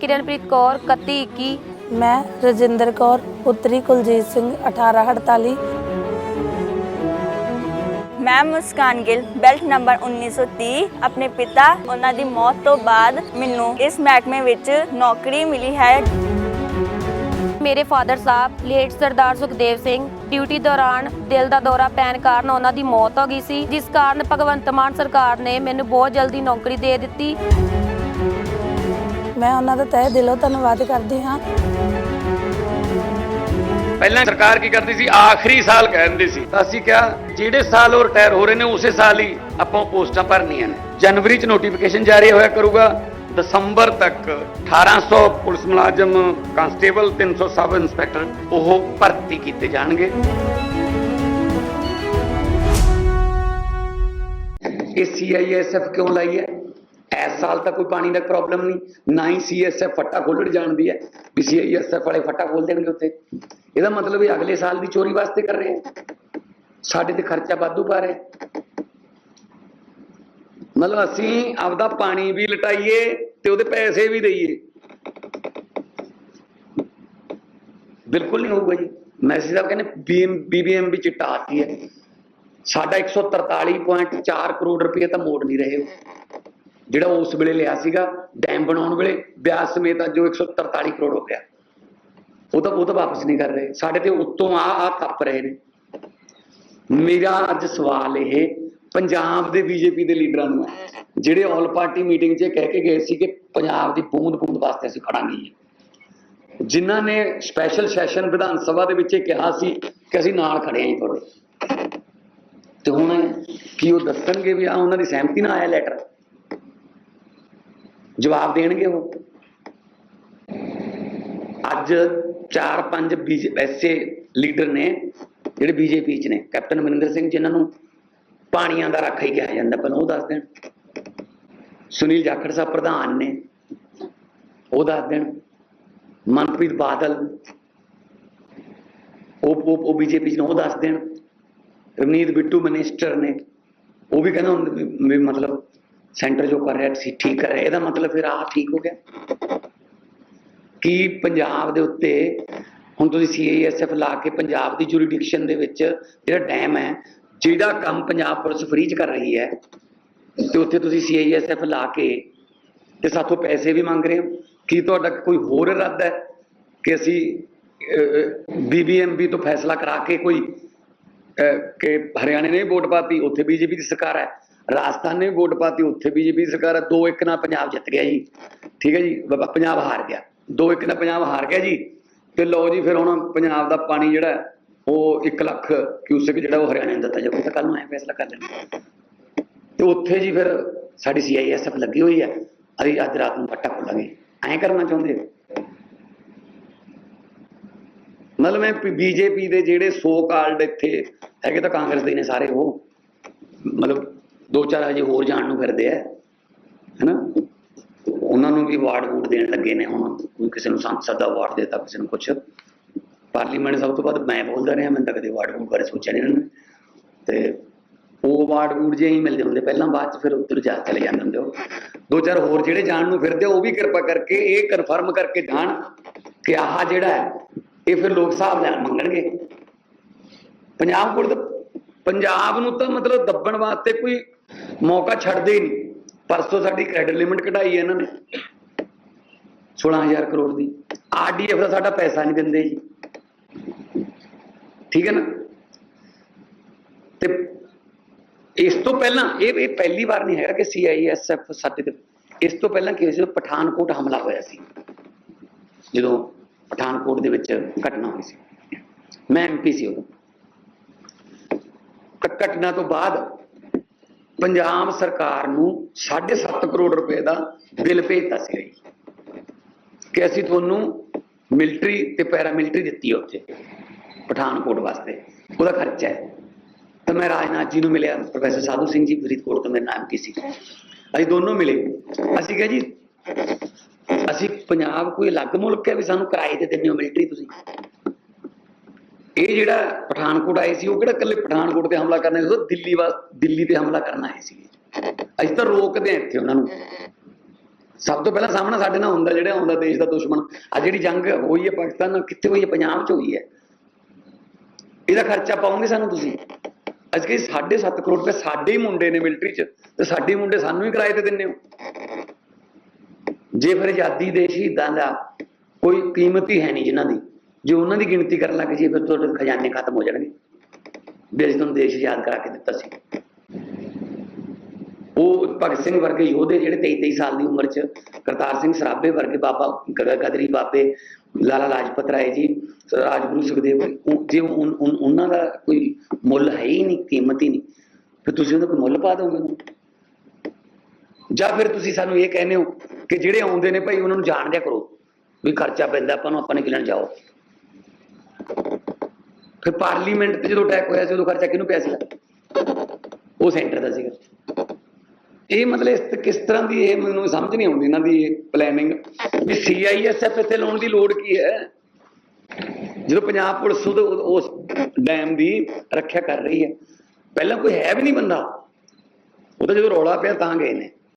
ਕਿਰਨਪ੍ਰੀਤ ਕੌਰ 31 21 ਮੈਂ ਰਜਿੰਦਰ ਕੌਰ ਪੁੱਤਰੀ ਕੁਲਜੀਤ ਸਿੰਘ 1848 ਮੈਂ ਮੁਸਕਾਨ ਗਿੱਲ ਬੈਲਟ ਨੰਬਰ 1930 ਆਪਣੇ ਪਿਤਾ ਉਹਨਾਂ ਦੀ ਮੌਤ ਤੋਂ ਬਾਅਦ ਮੈਨੂੰ ਇਸ ਮਹਿਕਮੇ ਵਿੱਚ ਨੌਕਰੀ ਮਿਲੀ ਹੈ। ਮੇਰੇ ਫਾਦਰ ਸਾਹਿਬ ਲੇਟ ਸਰਦਾਰ ਸੁਖਦੇਵ ਸਿੰਘ ਡਿਊਟੀ ਦੌਰਾਨ ਦਿਲ ਦਾ ਦੌਰਾ ਪੈਣ ਕਾਰਨ ਉਹਨਾਂ ਦੀ ਮੌਤ ਹੋ ਗਈ ਸੀ ਜਿਸ ਕਾਰਨ ਭਗਵੰਤ ਮਾਨ ਸਰਕਾਰ ਨੇ ਮੈਨੂੰ ਬਹੁਤ ਜਲਦੀ ਨੌਕਰੀ ਦੇ ਦਿੱਤੀ। ਮੈਂ ਉਹਨਾਂ ਦਾ ਤਹਿ ਦਿਲੋਂ ਧੰਨਵਾਦ ਕਰਦੀ ਹਾਂ। ਪਹਿਲਾਂ ਸਰਕਾਰ ਕੀ ਕਰਦੀ ਸੀ? ਆਖਰੀ ਸਾਲ ਕਹਿੰਦੇ ਸੀ। ਅਸੀਂ ਕਿਹਾ, ਜਿਹੜੇ ਸਾਲ ਉਹ ਰਿਟਾਇਰ ਹੋ ਰਹੇ ਨੇ, ਉਸੇ ਸਾਲ ਹੀ ਆਪਾਂ ਪੋਸਟਾਂ ਭਰਨੀਆਂ ਨੇ। ਜਨਵਰੀ ਚ ਨੋਟੀਫਿਕੇਸ਼ਨ ਜਾਰੀ ਹੋਇਆ ਕਰੂਗਾ। ਦਸੰਬਰ ਤੱਕ 1800 ਪੁਲਿਸ ਮੁਲਾਜ਼ਮ ਕਾਂਸਟੇਬਲ 300 ਸਬ ਇੰਸਪੈਕਟਰ ਉਹ ਭਰਤੀ ਕੀਤੇ ਜਾਣਗੇ। ਇਹ ਸੀਆਈਐਸਐਫ ਕਿਉਂ ਲਾਈ ਹੈ? ਇਸ ਸਾਲ ਤਾਂ ਕੋਈ ਪਾਣੀ ਦਾ ਪ੍ਰੋਬਲਮ ਨਹੀਂ। ਨਾ ਹੀ ਸੀਐਸਐਫ ਫੱਟਾ ਖੋਲਣ ਜਾਣਦੀ ਹੈ, ਵੀ ਸੀਆਈਐਸਐਫ ਵਾਲੇ ਫੱਟਾ ਖੋਲ ਦੇਣਗੇ ਉੱਥੇ। ਇਹਦਾ ਮਤਲਬ ਇਹ ਅਗਲੇ ਸਾਲ ਦੀ ਚੋਰੀ ਵਾਸਤੇ ਕਰ ਰਹੇ ਹੈ ਸਾਡੇ ਤੇ ਖਰਚਾ ਵਾਧੂ ਪਾ ਰਹੇ ਮਤਲਬ ਅਸੀਂ ਆਪਦਾ ਪਾਣੀ ਵੀ ਲਟਾਈਏ ਤੇ ਉਹਦੇ ਪੈਸੇ ਵੀ ਦਈਏ। ਬਿਲਕੁਲ ਨਹੀਂ ਹੋਊਗਾ ਜੀ। ਮੈਸੇਜ ਸਾਹਿਬ ਕਹਿੰਦੇ ਬੀਬੀਐਮ ਵੀ ਚਿੱਟਾਤੀ ਹੈ। ਸਾਡਾ 143.4 ਕਰੋੜ ਰੁਪਏ ਤਾਂ ਮੋੜ ਨਹੀਂ ਰਹੇ ਉਹ। ਜਿਹੜਾ ਉਸ ਵੇਲੇ ਲਿਆ ਸੀਗਾ ਡੈਮ ਬਣਾਉਣ ਵੇਲੇ, ਬਿਆਸ ਸਮੇਤ ਅੱਜ ਉਹ 143 ਕਰੋੜ ਹੋ ਗਿਆ ਉਹ ਤਾਂ ਉਹ ਤਾਂ ਵਾਪਸ ਨਹੀਂ ਕਰ ਰਹੇ। ਸਾਡੇ ਤੇ ਉੱਤੋਂ ਆ ਆ ਤੱਪ ਰਹੇ ਨੇ। ਮੇਰਾ ਅੱਜ ਸਵਾਲ ਇਹ, ਪੰਜਾਬ ਦੇ ਬੀਜੇਪੀ ਦੇ ਲੀਡਰਾਂ ਨੂੰ ਹੈ ਜਿਹੜੇ ਆਲ ਪਾਰਟੀ ਮੀਟਿੰਗ 'ਚ ਇਹ ਕਹਿ ਕੇ ਗਏ ਸੀ ਕਿ ਪੰਜਾਬ ਦੀ ਬੂੰਦ ਬੂੰਦ ਵਾਸਤੇ ਅਸੀਂ ਖੜਾਂਗੇ। ਜੀ। ਜਿਨ੍ਹਾਂ ਨੇ ਸਪੈਸ਼ਲ ਸੈਸ਼ਨ ਵਿਧਾਨ ਸਭਾ ਦੇ ਵਿੱਚ ਇਹ ਕਿਹਾ ਸੀ ਕਿ ਅਸੀਂ ਨਾਲ ਖੜੇ ਆਂ ਜੀ ਤੁਹਾਡੇ ਤੇ ਹੁਣ ਕੀ ਉਹ ਦੱਸਣਗੇ ਵੀ ਆ, ਉਹਨਾਂ ਦੀ ਸਹਿਮਤੀ ਨਾਲ ਆਇਆ ਲੈਟਰ ਜਵਾਬ ਦੇਣਗੇ ਉਹ ਅੱਜ 4-5 ਐਸੇ ਲੀਡਰ ਨੇ ਜਿਹੜੇ ਬੀਜੇਪੀ ਚ ਨੇ ਕੈਪਟਨ ਅਮਰਿੰਦਰ ਸਿੰਘ ਜਿਨ੍ਹਾਂ ਨੂੰ ਪਾਣੀਆਂ ਦਾ ਰਾਖਾ ਹੀ ਕਿਹਾ ਜਾਂਦਾ ਪਹਿਲਾਂ ਉਹ ਦੱਸ ਦੇਣ ਸੁਨੀਲ ਜਾਖੜ ਸਾਹਿਬ ਪ੍ਰਧਾਨ ਨੇ ਉਹ ਦੱਸ ਦੇਣ ਮਨਪ੍ਰੀਤ ਬਾਦਲ ਉਹ ਉਹ ਉਹ ਬੀਜੇਪੀ ਚ ਨੇ ਉਹ ਦੱਸ ਦੇਣ ਰਵਨੀਤ ਬਿੱਟੂ ਮਿਨਿਸਟਰ ਨੇ ਉਹ ਵੀ ਕਹਿੰਦਾ ਹੁਣ ਵੀ- ਵੀ ਮਤਲਬ ਸੈਂਟਰ ਜੋ ਕਰ ਰਿਹਾ ਸੀ, ਠੀਕ ਕਰ ਰਿਹਾ ਇਹਦਾ ਮਤਲਬ ਫਿਰ ਆਹ ਠੀਕ ਹੋ ਗਿਆ? ਕਿ ਪੰਜਾਬ ਦੇ ਉੱਤੇ ਹੁਣ ਤੁਸੀਂ ਸੀਆਈਐਸਐਫ ਲਾ ਕੇ ਪੰਜਾਬ ਦੀ ਜੁਰੀਡਿਕਸ਼ਨ ਦੇ ਵਿੱਚ ਜਿਹੜਾ ਡੈਮ ਹੈ, ਜਿਹੜਾ ਕੰਮ ਪੰਜਾਬ ਪੁਲਿਸ ਫ੍ਰੀ ਚ ਕਰ ਰਹੀ ਹੈ, ਤੇ ਉੱਥੇ ਤੁਸੀਂ ਸੀਆਈਐਸਐਫ ਲਾ ਕੇ ਤੇ ਸਾਥੋਂ ਪੈਸੇ ਵੀ ਮੰਗ ਰਹੇ ਹੋ? ਕੀ ਤੁਹਾਡਾ ਕੋਈ ਹੋਰ ਇਰਾਦਾ ਹੈ ਕਿ ਅਸੀਂ ਬੀਬੀਐਮਬੀ ਤੋਂ ਫੈਸਲਾ ਕਰਾ ਕੇ ਕੋਈ ਕਿ ਹਰਿਆਣੇ ਨੇ ਵੀ ਵੋਟ ਪਾਤੀ, ਉੱਥੇ ਬੀਜੇਪੀ ਦੀ ਸਰਕਾਰ ਹੈ ਰਾਜਸਥਾਨ ਨੇ ਵੀ ਵੋਟ ਪਾਤੀ, ਉੱਥੇ ਬੀਜੇਪੀ ਦੀ ਸਰਕਾਰ ਹੈ ਦੋ ਇੱਕ ਨਾਲ ਪੰਜਾਬ ਜਿੱਤ ਗਿਆ ਜੀ। ਠੀਕ ਹੈ ਜੀ ਪੰਜਾਬ ਹਾਰ ਗਿਆ। ਦੋ ਇੱਕ ਨਾਲ ਪੰਜਾਬ ਹਾਰ ਗਿਆ ਜੀ। ਤੇ ਲਓ ਜੀ, ਫਿਰ ਹੁਣ ਪੰਜਾਬ ਦਾ ਪਾਣੀ ਜਿਹੜਾ, ਉਹ 1 ਲੱਖ ਕਿਊਸਿਕ ਜਿਹੜਾ ਉਹ ਹਰਿਆਣੇ ਨੂੰ ਦਿੱਤਾ ਜਾਊਗਾ। ਤਾਂ ਕੱਲ ਨੂੰ ਐ ਫੈਸਲਾ ਕਰ ਲੈਣਾ। ਤੇ ਉੱਥੇ ਜੀ ਫਿਰ ਸਾਡੀ ਸੀਆਈਐਸਐਫ ਲੱਗੀ ਹੋਈ ਹੈ ਅਸੀਂ ਅੱਜ ਰਾਤ ਨੂੰ ਫੱਟਾ ਖੋਲਾਂਗੇ। ਐਂ ਕਰਨਾ ਚਾਹੁੰਦੇ ਹੋ? ਮਤਲਬ ਮੈਂ ਬੀਜੇਪੀ ਦੇ ਜਿਹੜੇ ਸੋ ਕਾਲਡ ਇੱਥੇ ਹੈਗੇ ਤਾਂ ਕਾਂਗਰਸ ਦੇ ਨੇ ਸਾਰੇ ਉਹ। ਮਤਲਬ ਦੋ ਚਾਰ ਹਜੇ ਹੋਰ ਜਾਣ ਨੂੰ ਫਿਰਦੇ ਆ, ਹੈਨਾ? ਉਹਨਾਂ ਨੂੰ ਵੀ ਅਵਾਰਡ ਵੂਡ ਦੇਣ ਲੱਗੇ ਨੇ ਹੁਣ, ਕੋਈ ਕਿਸੇ ਨੂੰ ਸੰਸਦ ਦਾ ਅਵਾਰਡ ਦੇਤਾ, ਕਿਸੇ ਨੂੰ ਕੁਛ। ਪਾਰਲੀਮੈਂਟ ਸਭ ਤੋਂ ਵੱਧ ਮੈਂ ਬੋਲਦਾ ਰਿਹਾ ਮੈਂ ਤਾਂ ਕਦੇ ਅਵਾਰਡ ਵੂਡ ਬਾਰੇ ਸੋਚਿਆ ਨਹੀਂ ਇਹਨਾਂ ਤੇ ਉਹ ਅਵਾਰਡ ਵੂਡ ਜੇ ਹੀ ਮਿਲਦੇ ਹੁੰਦੇ, ਪਹਿਲਾਂ ਬਾਅਦ ਚ ਫਿਰ ਉੱਧਰ ਜਾ ਚਲੇ ਜਾਂਦੇ ਹੁੰਦੇ ਉਹ। ਦੋ ਚਾਰ ਹੋਰ ਜਿਹੜੇ ਜਾਣ ਨੂੰ ਫਿਰਦੇ ਉਹ ਵੀ ਕਿਰਪਾ ਕਰਕੇ, ਇਹ ਕਨਫਰਮ ਕਰਕੇ ਜਾਣ ਕਿ ਆਹ ਜਿਹੜਾ ਹੈ, ਇਹ ਫਿਰ ਲੋਕ ਸਾਹਿਬ ਲੈਣ ਮੰਗਣਗੇ। ਪੰਜਾਬ ਕੋਲ ਤਾਂ ਪੰਜਾਬ ਨੂੰ ਤਾਂ ਮਤਲਬ ਦੱਬਣ ਵਾਸਤੇ ਕੋਈ ਮੌਕਾ ਛੱਡਦੇ ਹੀ ਨਹੀਂ। ਪਰਸੋਂ ਸਾਡੀ ਕ੍ਰੈਡਿਟ ਲਿਮਿਟ ਕਢਾਈ ਹੈ ਇਹਨਾਂ ਨੇ। 16000 ਕਰੋੜ ਦੀ। ਆਰਡੀਐਫ ਦਾ ਸਾਡਾ ਪੈਸਾ ਨਹੀਂ ਦਿੰਦੇ ਜੀ। ਠੀਕ ਹੈ ਨਾ? ਤੇ ਇਸ ਤੋਂ ਪਹਿਲਾਂ ਇਹ ਇਹ ਪਹਿਲੀ ਵਾਰ ਨਹੀਂ ਹੈਗਾ ਕਿ ਸੀਆਈਐਸਐਫ ਸਾਡੇ ਤੇ ਇਸ ਤੋਂ ਪਹਿਲਾਂ ਕੀ ਹੋਇਆ ਸੀ ਪਠਾਨਕੋਟ ਹਮਲਾ ਹੋਇਆ ਸੀ। ਜਦੋਂ ਪਠਾਨਕੋਟ ਦੇ ਵਿੱਚ ਘਟਨਾ ਹੋਈ ਸੀ। ਮੈਂ ਐਮਪੀ ਸੀ ਉਦੋਂ। ਘ- ਘਟਨਾ ਤੋਂ ਬਾਅਦ ਪੰਜਾਬ ਸਰਕਾਰ ਨੂੰ 7.5 ਕਰੋੜ ਰੁਪਏ ਦਾ ਬਿੱਲ ਭੇਜਤਾ ਸੀ ਕਿ ਅਸੀਂ ਤੁਹਾਨੂੰ ਮਿਲਟਰੀ ਤੇ ਪੈਰਾਮਿਲਟਰੀ ਦਿੱਤੀ ਹੈ ਉੱਥੇ, ਪਠਾਨਕੋਟ ਵਾਸਤੇ। ਉਹਦਾ ਖਰਚਾ ਹੈ। ਤਾਂ ਮੈਂ ਰਾਜਨਾਥ ਜੀ ਨੂੰ ਮਿਲਿਆ, ਪ੍ਰੋਫੈਸਰ ਸਾਧੂ ਸਿੰਘ ਜੀ, ਫਰੀਦਕੋਟ ਤੋਂ ਮੇਰੇ ਨਾਮ ਕੀ ਸੀ। ਅਸੀਂ ਦੋਨੋਂ ਮਿਲੇ। ਅਸੀਂ ਕਿਹਾ ਜੀ, ਅਸੀਂ ਪੰਜਾਬ ਕੋਈ ਅਲੱਗ ਮੁਲਕ ਹੈ ਵੀ ਸਾਨੂੰ ਕਿਰਾਏ ਤੇ ਦਿੰਦੇ ਹੋ ਮਿਲਟਰੀ ਤੁਸੀਂ? ਇਹ ਜਿਹੜਾ ਪਠਾਨਕੋਟ ਆਏ ਸੀ, ਉਹ ਕਿਹੜਾ ਇਕੱਲੇ ਪਠਾਨਕੋਟ ਤੇ ਹਮਲਾ ਕਰਨਾ ਸੀ, ਉਹ ਦਿੱਲੀ ਵਾ ਦਿੱਲੀ ਤੇ ਹਮਲਾ ਕਰਨ ਆਏ ਸੀ। ਅਸੀਂ ਤਾਂ ਰੋਕਦੇ ਹਾਂ ਇੱਥੇ ਉਹਨਾਂ ਨੂੰ। ਸਭ ਤੋਂ ਪਹਿਲਾਂ ਸਾਹਮਣਾ ਸਾਡੇ ਨਾਲ ਹੁੰਦਾ, ਜਿਹੜਾ ਆਉਂਦਾ ਦੇਸ਼ ਦਾ ਦੁਸ਼ਮਣ। ਆ ਜਿਹੜੀ ਜੰਗ ਹੋਈ ਹੈ ਪਾਕਿਸਤਾਨ ਨਾਲ, ਕਿੱਥੇ ਹੋਈ ਹੈ? ਪੰਜਾਬ 'ਚ ਹੋਈ ਹੈ। ਇਹਦਾ ਖਰਚਾ ਪਾਉਂਗੇ ਸਾਨੂੰ ਤੁਸੀਂ? ਅੱਜ ਕਿ 7.5 ਕਰੋੜ ਰੁਪਏ ਸਾਡੇ ਹੀ ਮੁੰਡੇ ਨੇ ਮਿਲਟਰੀ 'ਚ, ਤੇ ਸਾਡੇ ਮੁੰਡੇ ਸਾਨੂੰ ਹੀ ਕਿਰਾਏ ਤੇ ਦਿੰਦੇ ਹੋ। ਜੇ ਫਿਰ ਆਜ਼ਾਦੀ ਦੇ ਸ਼ਹੀਦਾਂ ਦਾ ਕੋਈ ਕੀਮਤ ਹੀ ਹੈ ਨਹੀਂ ਜਿਨ੍ਹਾਂ ਦੀ। ਜੇ ਉਹਨਾਂ ਦੀ ਗਿਣਤੀ ਕਰਨ ਲੱਗ ਜੇ ਫਿਰ ਤੁਹਾਡੇ ਖਜ਼ਾਨੇ ਖਤਮ ਹੋ ਜਾਣਗੇ। ਵੀ ਅਸੀਂ ਤੁਹਾਨੂੰ ਦੇਸ਼ ਆਜ਼ਾਦ ਕਰਾ ਕੇ ਦਿੱਤਾ ਸੀ। ਉਹ ਭਗਤ ਸਿੰਘ ਵਰਗੇ ਯੋਧੇ ਜਿਹੜੇ 23 23 ਸਾਲ ਦੀ ਉਮਰ 'ਚ ਕਰਤਾਰ ਸਿੰਘ ਸਰਾਭੇ ਵਰਗੇ ਬਾਬਾ ਗ- ਗਦਰੀ ਬਾਬੇ ਲਾਲਾ ਲਾਜਪਤ ਰਾਏ ਜੀ ਰਾਜਗੁਰੂ ਸੁਖਦੇਵ ਜੇ ਉਹਨਾਂ ਦਾ ਕੋਈ ਮੁੱਲ ਹੈ ਹੀ ਨਹੀਂ, ਕੀਮਤ ਹੀ ਨਹੀਂ, ਫਿਰ ਤੁਸੀਂ ਉਹਦਾ ਕੋਈ ਮੁੱਲ ਪਾ ਦੋਗੇ? ਉਹਨੂੰ ਜਾਂ ਫਿਰ ਤੁਸੀਂ ਸਾਨੂੰ ਇਹ ਕਹਿੰਦੇ ਹੋ ਕਿ ਜਿਹੜੇ ਆਉਂਦੇ ਨੇ ਭਾਈ ਉਹਨਾਂ ਨੂੰ ਜਾਣ ਦਿਆ ਕਰੋ, ਵੀ ਖਰਚਾ ਪੈਂਦਾ, ਆਪਾਂ ਨੂੰ ਆਪਾਂ ਨੇ ਕਿਲਣ ਜਾਓ। ਫਿਰ ਪਾਰਲੀਮੈਂਟ ਤੇ ਜਦੋਂ ਅਟੈਕ ਹੋਇਆ ਸੀ, ਉਦੋਂ ਖਰਚਾ ਕਿਹਨੂੰ ਪਿਆ ਸੀਗਾ? ਉਹ ਸੈਂਟਰ ਦਾ ਸੀਗਾ। ਇਹ ਮਤਲਬ ਇਸ ਕਿਸ ਤਰ੍ਹਾਂ ਦੀ ਇਹ ਮੈਨੂੰ ਸਮਝ ਨਹੀਂ ਆਉਂਦੀ ਇਹਨਾਂ ਦੀ ਪਲੈਨਿੰਗ ਵੀ ਸੀਆਈਐਸਐਫ ਇੱਥੇ ਲਾਉਣ ਦੀ ਲੋੜ ਕੀ ਹੈ? ਜਦੋਂ ਪੰਜਾਬ ਪੁਲਿਸ ਉਹਦੇ- ਉਸ ਡੈਮ ਦੀ ਰੱਖਿਆ ਕਰ ਰਹੀ ਹੈ। ਪਹਿਲਾਂ ਕੋਈ ਹੈ ਵੀ ਨਹੀਂ ਬੰਦਾ। ਉਹ ਤਾਂ ਜਦੋਂ ਰੌਲਾ ਪਿਆ ਤਾਂ ਗਏ ਨੇ।